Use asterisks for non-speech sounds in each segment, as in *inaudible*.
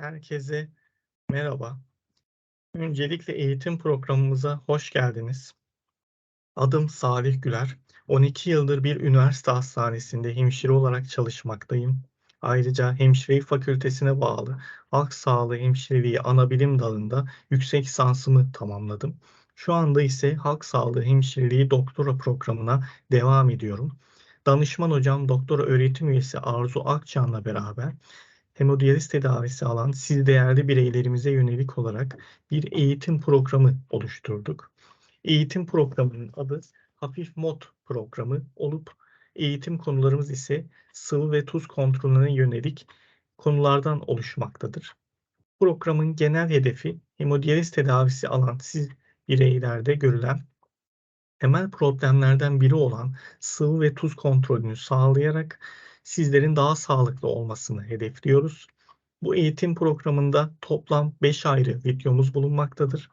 Herkese merhaba. Öncelikle eğitim programımıza hoş geldiniz. Adım Salih Güler. 12 yıldır bir üniversite hastanesinde hemşire olarak çalışmaktayım. Ayrıca Hemşirelik Fakültesine bağlı Halk Sağlığı Hemşireliği Anabilim dalında yüksek lisansımı tamamladım. Şu anda ise Halk Sağlığı Hemşireliği Doktora programına devam ediyorum. Danışman hocam Doktora öğretim üyesi Arzu Akçan'la beraber hemodiyaliz tedavisi alan siz değerli bireylerimize yönelik olarak bir eğitim programı oluşturduk. Eğitim programının adı Hafif Mod programı olup eğitim konularımız ise sıvı ve tuz kontrolüne yönelik konulardan oluşmaktadır. Programın genel hedefi hemodiyaliz tedavisi alan siz bireylerde görülen temel problemlerden biri olan sıvı ve tuz kontrolünü sağlayarak sizlerin daha sağlıklı olmasını hedefliyoruz. Bu eğitim programında toplam 5 ayrı videomuz bulunmaktadır.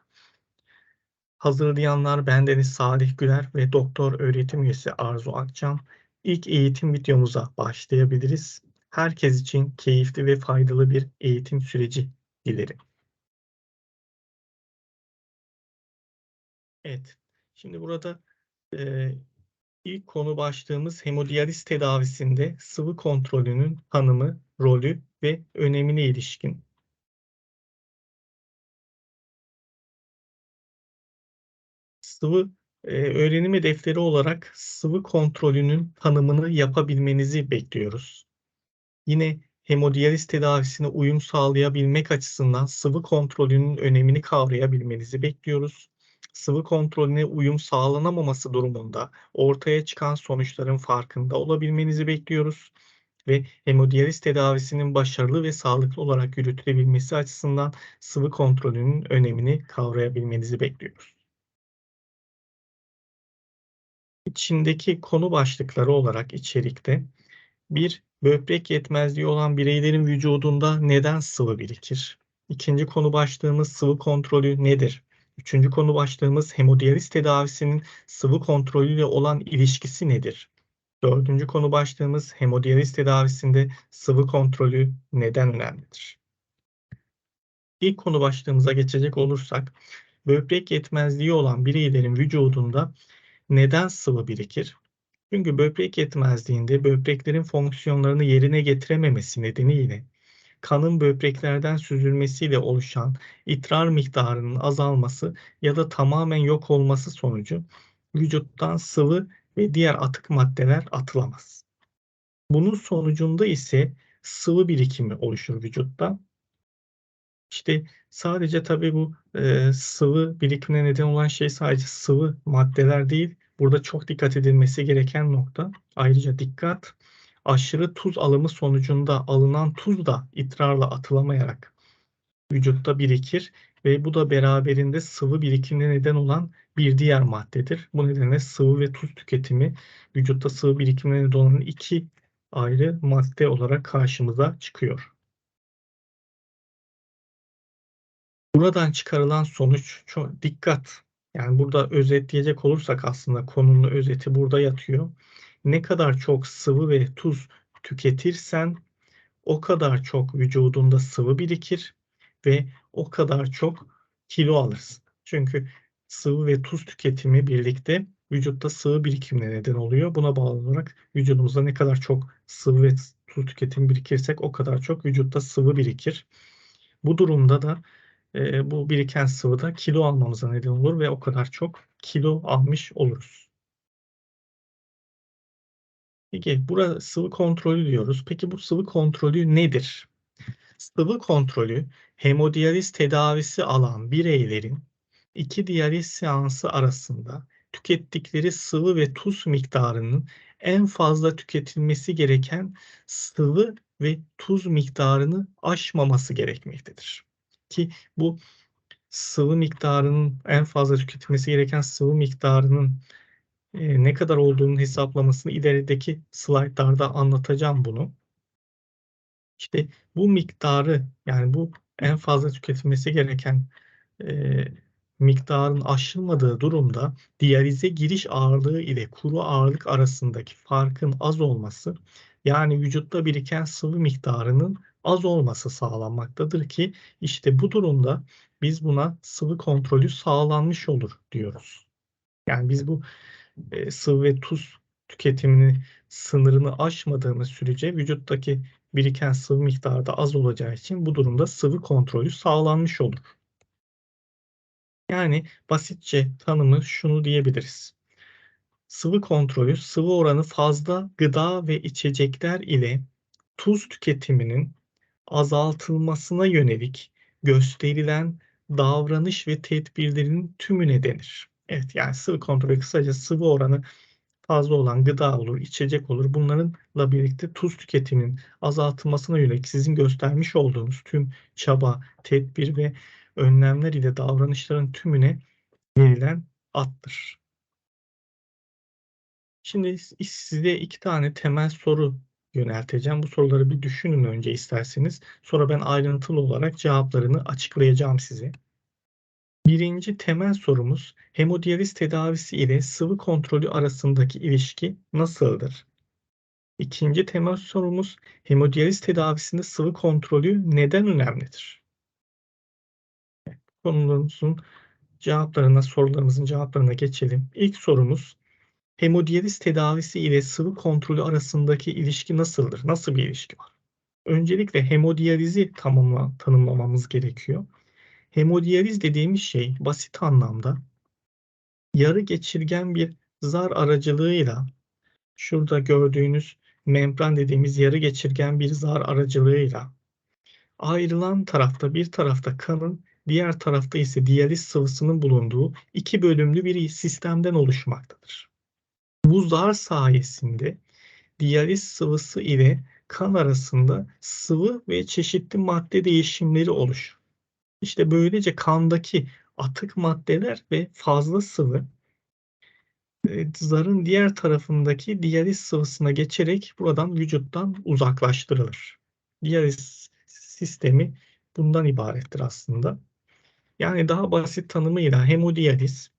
Hazırlayanlar bendeniz Salih Güler ve doktor öğretim üyesi Arzu Akçam. İlk eğitim videomuza başlayabiliriz. Herkes için keyifli ve faydalı bir eğitim süreci dilerim. Evet, şimdi burada e, ilk konu başlığımız hemodiyaliz tedavisinde sıvı kontrolünün tanımı, rolü ve önemine ilişkin. Sıvı e, öğrenim hedefleri olarak sıvı kontrolünün tanımını yapabilmenizi bekliyoruz. Yine hemodiyaliz tedavisine uyum sağlayabilmek açısından sıvı kontrolünün önemini kavrayabilmenizi bekliyoruz. Sıvı kontrolüne uyum sağlanamaması durumunda ortaya çıkan sonuçların farkında olabilmenizi bekliyoruz ve hemodiyaliz tedavisinin başarılı ve sağlıklı olarak yürütülebilmesi açısından sıvı kontrolünün önemini kavrayabilmenizi bekliyoruz. İçindeki konu başlıkları olarak içerikte bir böbrek yetmezliği olan bireylerin vücudunda neden sıvı birikir? İkinci konu başlığımız sıvı kontrolü nedir? Üçüncü konu başlığımız hemodiyaliz tedavisinin sıvı kontrolüyle olan ilişkisi nedir? Dördüncü konu başlığımız hemodiyaliz tedavisinde sıvı kontrolü neden önemlidir? İlk konu başlığımıza geçecek olursak, böbrek yetmezliği olan bireylerin vücudunda neden sıvı birikir? Çünkü böbrek yetmezliğinde böbreklerin fonksiyonlarını yerine getirememesi nedeniyle kanın böbreklerden süzülmesiyle oluşan idrar miktarının azalması ya da tamamen yok olması sonucu vücuttan sıvı ve diğer atık maddeler atılamaz. Bunun sonucunda ise sıvı birikimi oluşur vücutta. İşte sadece tabii bu e, sıvı birikimine neden olan şey sadece sıvı maddeler değil. Burada çok dikkat edilmesi gereken nokta. Ayrıca dikkat aşırı tuz alımı sonucunda alınan tuz da idrarla atılamayarak vücutta birikir ve bu da beraberinde sıvı birikimine neden olan bir diğer maddedir. Bu nedenle sıvı ve tuz tüketimi vücutta sıvı birikimine neden olan iki ayrı madde olarak karşımıza çıkıyor. Buradan çıkarılan sonuç çok dikkat. Yani burada özetleyecek olursak aslında konunun özeti burada yatıyor. Ne kadar çok sıvı ve tuz tüketirsen o kadar çok vücudunda sıvı birikir ve o kadar çok kilo alırsın. Çünkü sıvı ve tuz tüketimi birlikte vücutta sıvı birikimine neden oluyor. Buna bağlı olarak vücudumuzda ne kadar çok sıvı ve tuz tüketimi birikirsek o kadar çok vücutta sıvı birikir. Bu durumda da e, bu biriken sıvıda kilo almamıza neden olur ve o kadar çok kilo almış oluruz. Peki burada sıvı kontrolü diyoruz. Peki bu sıvı kontrolü nedir? Sıvı kontrolü hemodiyaliz tedavisi alan bireylerin iki diyaliz seansı arasında tükettikleri sıvı ve tuz miktarının en fazla tüketilmesi gereken sıvı ve tuz miktarını aşmaması gerekmektedir. Ki bu sıvı miktarının en fazla tüketilmesi gereken sıvı miktarının e, ne kadar olduğunun hesaplamasını ilerideki slaytlarda anlatacağım bunu. İşte bu miktarı yani bu en fazla tüketilmesi gereken e, miktarın aşılmadığı durumda diyalize giriş ağırlığı ile kuru ağırlık arasındaki farkın az olması yani vücutta biriken sıvı miktarının az olması sağlanmaktadır ki işte bu durumda biz buna sıvı kontrolü sağlanmış olur diyoruz. Yani biz bu e, sıvı ve tuz tüketimini sınırını aşmadığımız sürece vücuttaki biriken sıvı miktarı da az olacağı için bu durumda sıvı kontrolü sağlanmış olur. Yani basitçe tanımı şunu diyebiliriz. Sıvı kontrolü sıvı oranı fazla gıda ve içecekler ile tuz tüketiminin azaltılmasına yönelik gösterilen davranış ve tedbirlerin tümüne denir. Evet yani sıvı kontrolü kısaca sıvı oranı fazla olan gıda olur, içecek olur. Bunlarınla birlikte tuz tüketiminin azaltılmasına yönelik sizin göstermiş olduğunuz tüm çaba, tedbir ve önlemler ile davranışların tümüne verilen addır. Şimdi size iki tane temel soru yönelteceğim. Bu soruları bir düşünün önce isterseniz. Sonra ben ayrıntılı olarak cevaplarını açıklayacağım size. Birinci temel sorumuz hemodiyaliz tedavisi ile sıvı kontrolü arasındaki ilişki nasıldır? İkinci temel sorumuz hemodiyaliz tedavisinde sıvı kontrolü neden önemlidir? Konumuzun cevaplarına, sorularımızın cevaplarına geçelim. İlk sorumuz hemodiyaliz tedavisi ile sıvı kontrolü arasındaki ilişki nasıldır? Nasıl bir ilişki var? Öncelikle hemodiyalizi tamamla, tanımlamamız gerekiyor. Hemodiyaliz dediğimiz şey basit anlamda yarı geçirgen bir zar aracılığıyla şurada gördüğünüz membran dediğimiz yarı geçirgen bir zar aracılığıyla ayrılan tarafta bir tarafta kanın diğer tarafta ise diyaliz sıvısının bulunduğu iki bölümlü bir sistemden oluşmaktadır. Bu zar sayesinde diyaliz sıvısı ile kan arasında sıvı ve çeşitli madde değişimleri oluşur. İşte böylece kandaki atık maddeler ve fazla sıvı e, zarın diğer tarafındaki diyaliz sıvısına geçerek buradan vücuttan uzaklaştırılır. Diyaliz sistemi bundan ibarettir aslında. Yani daha basit tanımıyla hemodiyaliz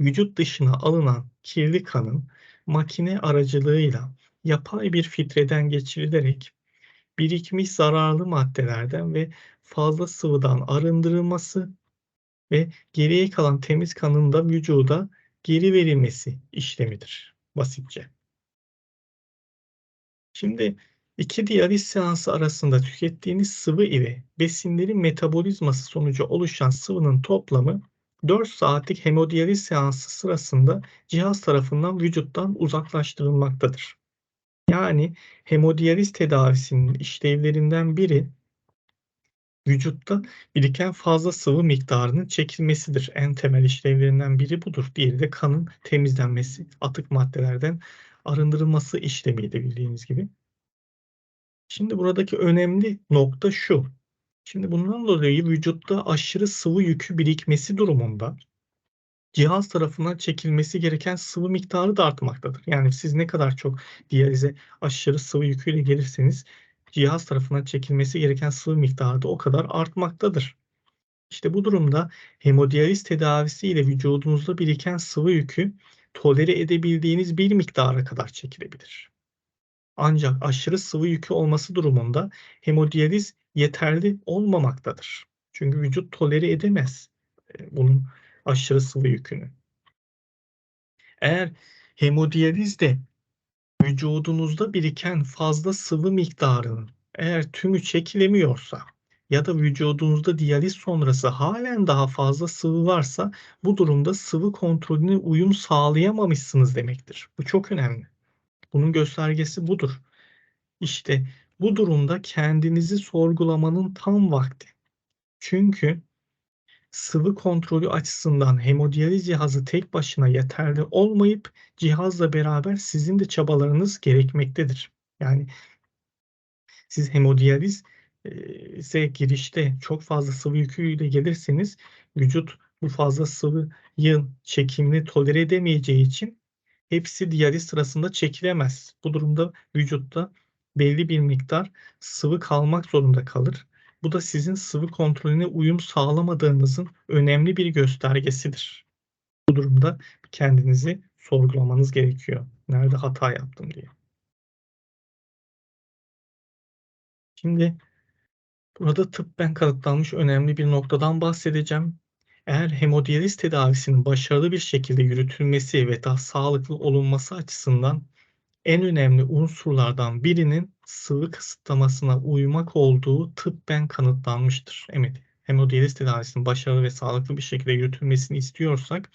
vücut dışına alınan kirli kanın makine aracılığıyla yapay bir filtreden geçirilerek birikmiş zararlı maddelerden ve fazla sıvıdan arındırılması ve geriye kalan temiz kanın da vücuda geri verilmesi işlemidir basitçe. Şimdi iki diyaliz seansı arasında tükettiğiniz sıvı ile besinlerin metabolizması sonucu oluşan sıvının toplamı 4 saatlik hemodiyaliz seansı sırasında cihaz tarafından vücuttan uzaklaştırılmaktadır. Yani hemodiyaliz tedavisinin işlevlerinden biri vücutta biriken fazla sıvı miktarının çekilmesidir. En temel işlevlerinden biri budur. Diğeri de kanın temizlenmesi, atık maddelerden arındırılması işlemiydi bildiğiniz gibi. Şimdi buradaki önemli nokta şu. Şimdi bundan dolayı vücutta aşırı sıvı yükü birikmesi durumunda cihaz tarafından çekilmesi gereken sıvı miktarı da artmaktadır. Yani siz ne kadar çok diyalize aşırı sıvı yüküyle gelirseniz cihaz tarafından çekilmesi gereken sıvı miktarı da o kadar artmaktadır. İşte bu durumda hemodiyaliz tedavisi ile vücudunuzda biriken sıvı yükü tolere edebildiğiniz bir miktara kadar çekilebilir. Ancak aşırı sıvı yükü olması durumunda hemodiyaliz yeterli olmamaktadır. Çünkü vücut tolere edemez e, bunun aşırı sıvı yükünü. Eğer hemodiyalizde vücudunuzda biriken fazla sıvı miktarının eğer tümü çekilemiyorsa ya da vücudunuzda diyaliz sonrası halen daha fazla sıvı varsa bu durumda sıvı kontrolüne uyum sağlayamamışsınız demektir. Bu çok önemli. Bunun göstergesi budur. İşte bu durumda kendinizi sorgulamanın tam vakti. Çünkü sıvı kontrolü açısından hemodiyaliz cihazı tek başına yeterli olmayıp cihazla beraber sizin de çabalarınız gerekmektedir. Yani siz hemodiyaliz ise girişte çok fazla sıvı yüküyle gelirseniz vücut bu fazla sıvıyı çekimini tolere edemeyeceği için hepsi diyaliz sırasında çekilemez. Bu durumda vücutta belli bir miktar sıvı kalmak zorunda kalır. Bu da sizin sıvı kontrolüne uyum sağlamadığınızın önemli bir göstergesidir. Bu durumda kendinizi sorgulamanız gerekiyor. Nerede hata yaptım diye. Şimdi Burada tıbben kanıtlanmış önemli bir noktadan bahsedeceğim. Eğer hemodiyaliz tedavisinin başarılı bir şekilde yürütülmesi ve daha sağlıklı olunması açısından en önemli unsurlardan birinin sıvı kısıtlamasına uymak olduğu tıbben kanıtlanmıştır. Evet, hemodiyaliz tedavisinin başarılı ve sağlıklı bir şekilde yürütülmesini istiyorsak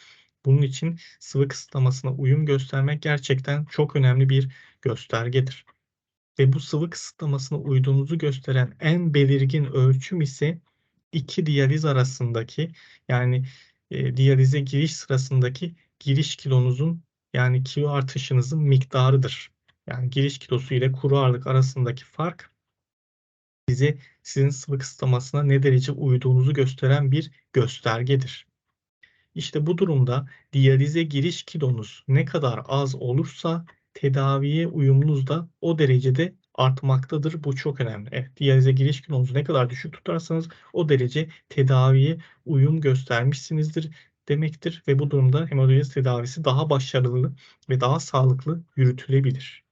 bunun için sıvı kısıtlamasına uyum göstermek gerçekten çok önemli bir göstergedir. Ve bu sıvı kısıtlamasına uyduğunuzu gösteren en belirgin ölçüm ise iki diyaliz arasındaki yani e, diyalize giriş sırasındaki giriş kilonuzun yani kilo artışınızın miktarıdır. Yani giriş kilosu ile kuru ağırlık arasındaki fark bize sizin sıvı kısıtlamasına ne derece uyduğunuzu gösteren bir göstergedir. İşte bu durumda diyalize giriş kilonuz ne kadar az olursa tedaviye uyumunuz da o derecede artmaktadır. Bu çok önemli. Evet, diyalize giriş kilonuzu ne kadar düşük tutarsanız o derece tedaviye uyum göstermişsinizdir demektir ve bu durumda hemodiyaliz tedavisi daha başarılı ve daha sağlıklı yürütülebilir.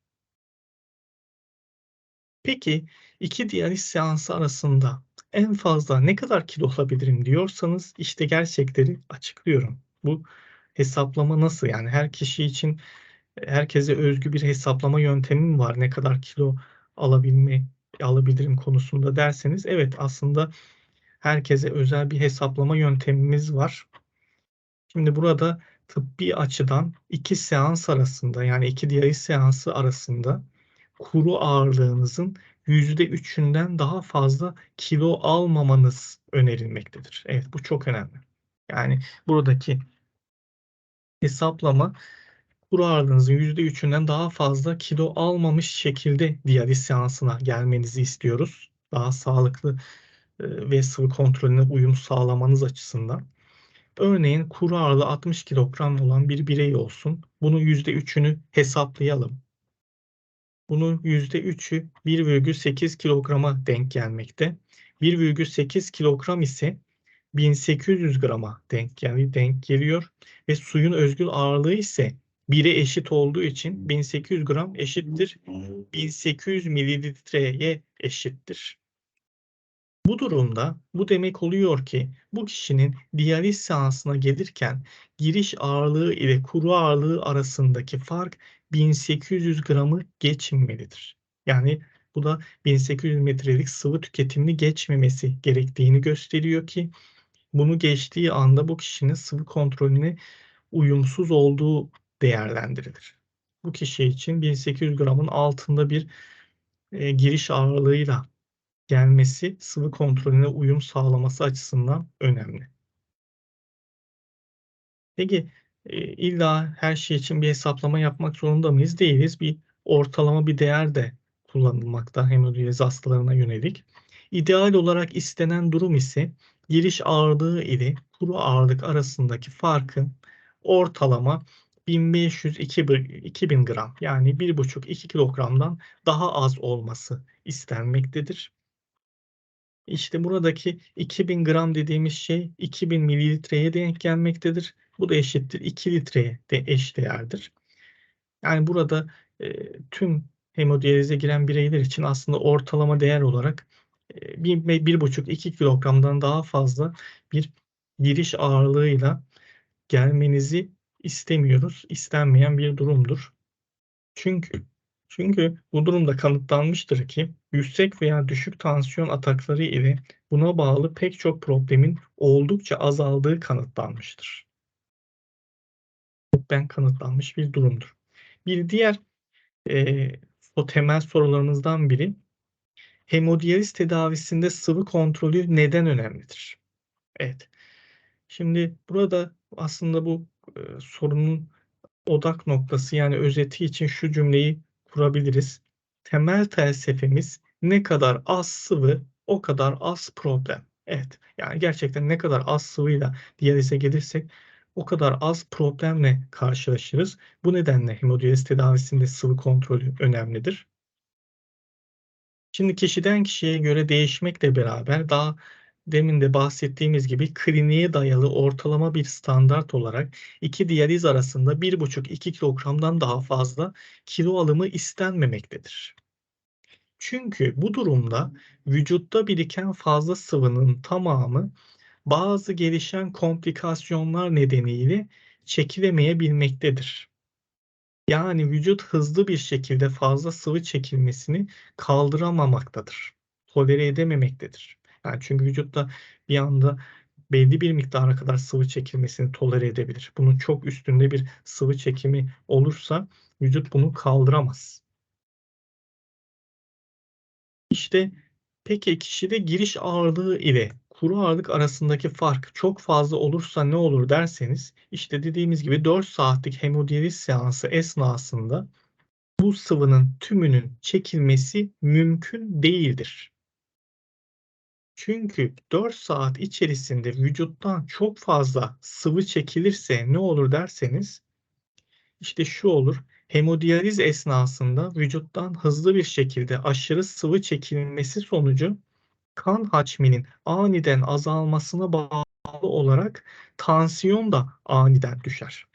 Peki iki diyaliz seansı arasında en fazla ne kadar kilo alabilirim diyorsanız işte gerçekleri açıklıyorum. Bu hesaplama nasıl? Yani her kişi için herkese özgü bir hesaplama yöntemi mi var? Ne kadar kilo alabilme alabilirim konusunda derseniz evet aslında herkese özel bir hesaplama yöntemimiz var. Şimdi burada tıbbi açıdan iki seans arasında yani iki diyaliz seansı arasında kuru ağırlığınızın %3'ünden daha fazla kilo almamanız önerilmektedir. Evet bu çok önemli. Yani buradaki hesaplama kuru ağırlığınızın %3'ünden daha fazla kilo almamış şekilde diyaliz seansına gelmenizi istiyoruz. Daha sağlıklı ve sıvı kontrolüne uyum sağlamanız açısından. Örneğin kuru ağırlığı 60 kilogram olan bir birey olsun. Bunun %3'ünü hesaplayalım. Bunun %3'ü 1,8 kilograma denk gelmekte. 1,8 kilogram ise 1800 grama denk, yani denk geliyor. Ve suyun özgül ağırlığı ise 1'e eşit olduğu için 1800 gram eşittir 1800 mililitreye eşittir. Bu durumda bu demek oluyor ki bu kişinin diyaliz seansına gelirken giriş ağırlığı ile kuru ağırlığı arasındaki fark 1800 gramı geçmemelidir. Yani bu da 1800 metrelik sıvı tüketimini geçmemesi gerektiğini gösteriyor ki bunu geçtiği anda bu kişinin sıvı kontrolüne uyumsuz olduğu değerlendirilir. Bu kişi için 1800 gramın altında bir e, giriş ağırlığıyla gelmesi sıvı kontrolüne uyum sağlaması açısından önemli. Peki e, illa her şey için bir hesaplama yapmak zorunda mıyız? Değiliz. Bir ortalama bir değer de kullanılmakta hemodiyaliz hastalarına yönelik. İdeal olarak istenen durum ise giriş ağırlığı ile kuru ağırlık arasındaki farkın ortalama 1500-2000 gram yani 1,5-2 kilogramdan daha az olması istenmektedir. İşte buradaki 2000 gram dediğimiz şey 2000 mililitreye denk gelmektedir. Bu da eşittir 2 litreye de eş değerdir. Yani burada e, tüm hemodiyalize giren bireyler için aslında ortalama değer olarak e, 1,5-2 kilogramdan daha fazla bir giriş ağırlığıyla gelmenizi istemiyoruz. İstenmeyen bir durumdur. Çünkü çünkü bu durumda kanıtlanmıştır ki yüksek veya düşük tansiyon atakları ile buna bağlı pek çok problemin oldukça azaldığı kanıtlanmıştır. Ben kanıtlanmış bir durumdur. Bir diğer e, o temel sorularımızdan biri hemodiyaliz tedavisinde sıvı kontrolü neden önemlidir? Evet. Şimdi burada aslında bu e, sorunun odak noktası yani özeti için şu cümleyi kurabiliriz. Temel felsefemiz ne kadar az sıvı o kadar az problem. Evet yani gerçekten ne kadar az sıvıyla diyalize gelirsek o kadar az problemle karşılaşırız. Bu nedenle hemodiyaliz tedavisinde sıvı kontrolü önemlidir. Şimdi kişiden kişiye göre değişmekle beraber daha demin de bahsettiğimiz gibi kliniğe dayalı ortalama bir standart olarak iki diyaliz arasında 1,5-2 kilogramdan daha fazla kilo alımı istenmemektedir. Çünkü bu durumda vücutta biriken fazla sıvının tamamı bazı gelişen komplikasyonlar nedeniyle çekilemeyebilmektedir. Yani vücut hızlı bir şekilde fazla sıvı çekilmesini kaldıramamaktadır. Tolere edememektedir. Yani çünkü vücutta bir anda belli bir miktara kadar sıvı çekilmesini tolere edebilir. Bunun çok üstünde bir sıvı çekimi olursa vücut bunu kaldıramaz. İşte peki kişide giriş ağırlığı ile kuru ağırlık arasındaki fark çok fazla olursa ne olur derseniz işte dediğimiz gibi 4 saatlik hemodiyaliz seansı esnasında bu sıvının tümünün çekilmesi mümkün değildir. Çünkü 4 saat içerisinde vücuttan çok fazla sıvı çekilirse ne olur derseniz işte şu olur. Hemodiyaliz esnasında vücuttan hızlı bir şekilde aşırı sıvı çekilmesi sonucu kan hacminin aniden azalmasına bağlı olarak tansiyon da aniden düşer.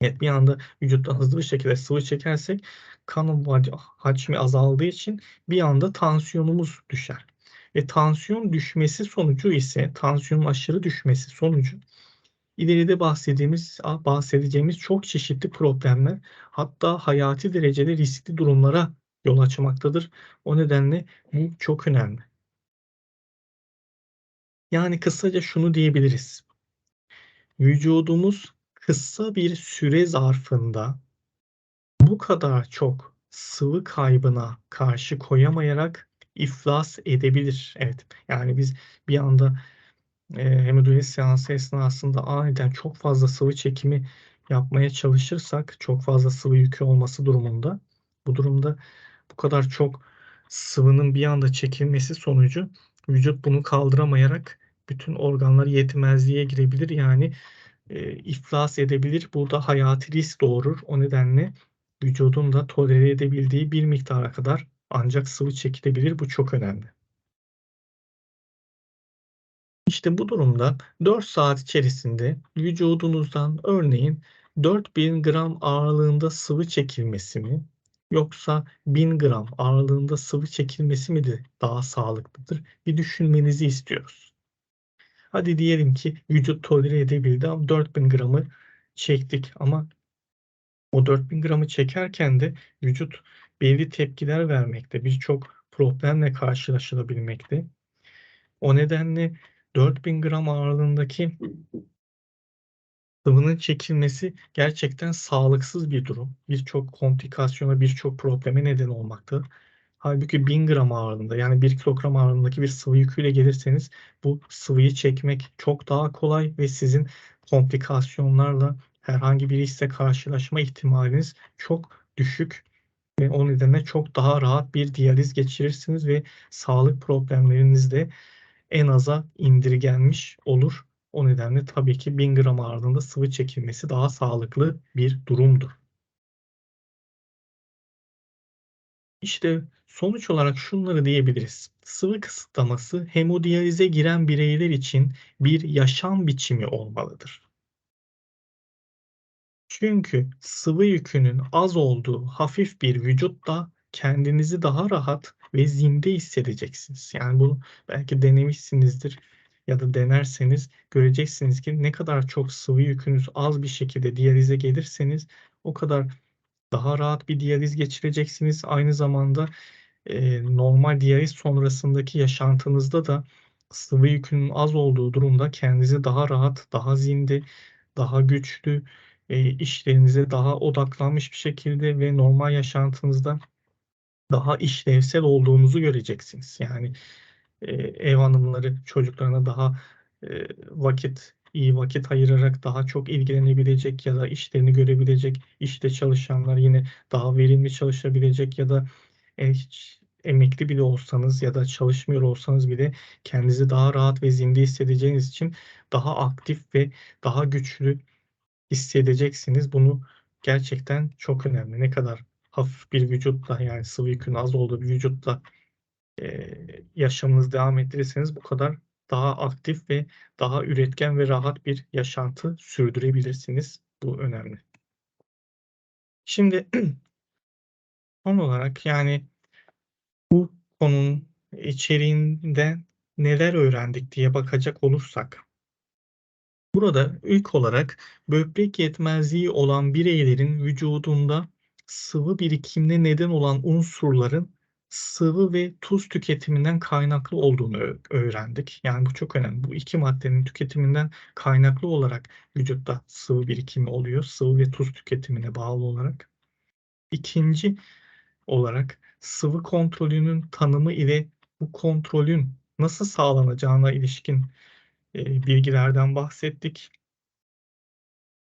Evet, bir anda vücuttan hızlı bir şekilde sıvı çekersek kanın hacmi azaldığı için bir anda tansiyonumuz düşer. Ve tansiyon düşmesi sonucu ise tansiyonun aşırı düşmesi sonucu ileride bahsedeceğimiz, bahsedeceğimiz çok çeşitli problemler hatta hayati derecede riskli durumlara yol açmaktadır. O nedenle bu çok önemli. Yani kısaca şunu diyebiliriz. Vücudumuz kısa bir süre zarfında bu kadar çok sıvı kaybına karşı koyamayarak iflas edebilir. Evet. Yani biz bir anda e, hemodiyaliz seansı esnasında aniden çok fazla sıvı çekimi yapmaya çalışırsak çok fazla sıvı yükü olması durumunda bu durumda bu kadar çok sıvının bir anda çekilmesi sonucu vücut bunu kaldıramayarak bütün organlar yetmezliğe girebilir. Yani e, iflas edebilir. Burada hayati risk doğurur. O nedenle vücudun da tolere edebildiği bir miktara kadar ancak sıvı çekilebilir. Bu çok önemli. İşte bu durumda 4 saat içerisinde vücudunuzdan örneğin 4000 gram ağırlığında sıvı çekilmesi mi yoksa 1000 gram ağırlığında sıvı çekilmesi mi de daha sağlıklıdır? Bir düşünmenizi istiyoruz. Hadi diyelim ki vücut tolere edebildi ama 4000 gramı çektik ama o 4000 gramı çekerken de vücut belli tepkiler vermekte. Birçok problemle karşılaşılabilmekte. O nedenle 4000 gram ağırlığındaki sıvının çekilmesi gerçekten sağlıksız bir durum. Birçok komplikasyona, birçok probleme neden olmaktadır. Halbuki 1000 gram ağırlığında yani 1 kilogram ağırlığındaki bir sıvı yüküyle gelirseniz bu sıvıyı çekmek çok daha kolay ve sizin komplikasyonlarla herhangi bir hisse karşılaşma ihtimaliniz çok düşük ve o nedenle çok daha rahat bir diyaliz geçirirsiniz ve sağlık problemleriniz de en aza indirgenmiş olur. O nedenle tabii ki 1000 gram ağırlığında sıvı çekilmesi daha sağlıklı bir durumdur. İşte sonuç olarak şunları diyebiliriz. Sıvı kısıtlaması hemodiyalize giren bireyler için bir yaşam biçimi olmalıdır. Çünkü sıvı yükünün az olduğu hafif bir vücutta kendinizi daha rahat ve zinde hissedeceksiniz. Yani bunu belki denemişsinizdir ya da denerseniz göreceksiniz ki ne kadar çok sıvı yükünüz az bir şekilde diyalize gelirseniz o kadar daha rahat bir diyaliz geçireceksiniz. Aynı zamanda e, normal diyaliz sonrasındaki yaşantınızda da sıvı yükünün az olduğu durumda kendinizi daha rahat, daha zinde, daha güçlü, e, işlerinize daha odaklanmış bir şekilde ve normal yaşantınızda daha işlevsel olduğunuzu göreceksiniz. Yani e, ev hanımları çocuklarına daha e, vakit iyi vakit ayırarak daha çok ilgilenebilecek ya da işlerini görebilecek, işte çalışanlar yine daha verimli çalışabilecek ya da e, hiç emekli bile olsanız ya da çalışmıyor olsanız bile kendinizi daha rahat ve zinde hissedeceğiniz için daha aktif ve daha güçlü hissedeceksiniz. Bunu gerçekten çok önemli. Ne kadar hafif bir vücutla yani sıvı yükün az olduğu bir vücutla e, yaşamınızı devam ettirirseniz bu kadar daha aktif ve daha üretken ve rahat bir yaşantı sürdürebilirsiniz. Bu önemli. Şimdi *clears throat* son olarak yani Bu konunun içeriğinde neler öğrendik diye bakacak olursak burada ilk olarak böbrek yetmezliği olan bireylerin vücudunda sıvı birikimine neden olan unsurların sıvı ve tuz tüketiminden kaynaklı olduğunu öğrendik. Yani bu çok önemli. Bu iki maddenin tüketiminden kaynaklı olarak vücutta sıvı birikimi oluyor. Sıvı ve tuz tüketimine bağlı olarak. İkinci olarak sıvı kontrolünün tanımı ile bu kontrolün nasıl sağlanacağına ilişkin bilgilerden bahsettik.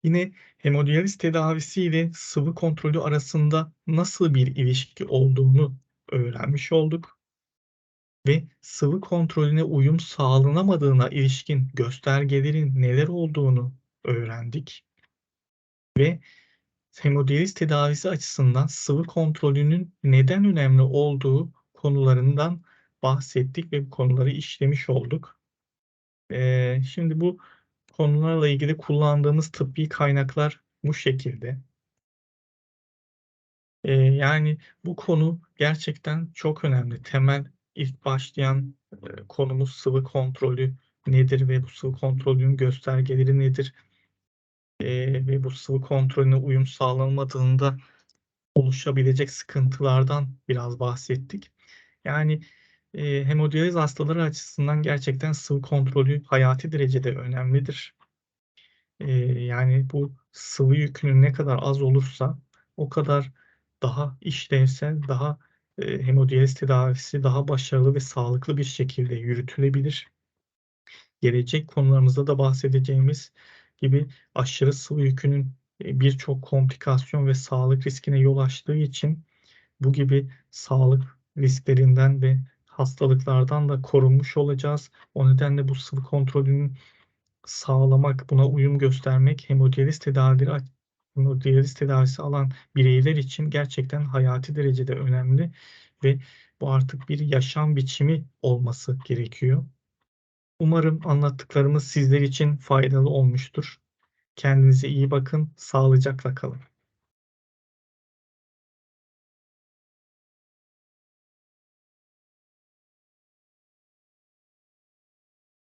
Yine hemodiyaliz tedavisi ile sıvı kontrolü arasında nasıl bir ilişki olduğunu öğrenmiş olduk ve sıvı kontrolüne uyum sağlanamadığına ilişkin göstergelerin neler olduğunu öğrendik ve hemodiyaliz tedavisi açısından sıvı kontrolünün neden önemli olduğu konularından bahsettik ve bu konuları işlemiş olduk. Ee, şimdi bu konularla ilgili kullandığımız tıbbi kaynaklar bu şekilde. Ee, yani bu konu gerçekten çok önemli. Temel ilk başlayan e, konumuz sıvı kontrolü nedir ve bu sıvı kontrolünün göstergeleri nedir? Ee, ve bu sıvı kontrolüne uyum sağlanmadığında oluşabilecek sıkıntılardan biraz bahsettik. Yani e, hemodiyaliz hastaları açısından gerçekten sıvı kontrolü hayati derecede önemlidir. E, yani bu sıvı yükünün ne kadar az olursa o kadar daha işlevsel, daha e, hemodiyaliz tedavisi daha başarılı ve sağlıklı bir şekilde yürütülebilir. Gelecek konularımızda da bahsedeceğimiz gibi aşırı sıvı yükünün birçok komplikasyon ve sağlık riskine yol açtığı için bu gibi sağlık risklerinden ve hastalıklardan da korunmuş olacağız. O nedenle bu sıvı kontrolünün sağlamak, buna uyum göstermek hemodiyaliz tedavileri hemodiyaliz tedavisi alan bireyler için gerçekten hayati derecede önemli ve bu artık bir yaşam biçimi olması gerekiyor. Umarım anlattıklarımız sizler için faydalı olmuştur. Kendinize iyi bakın, sağlıcakla kalın.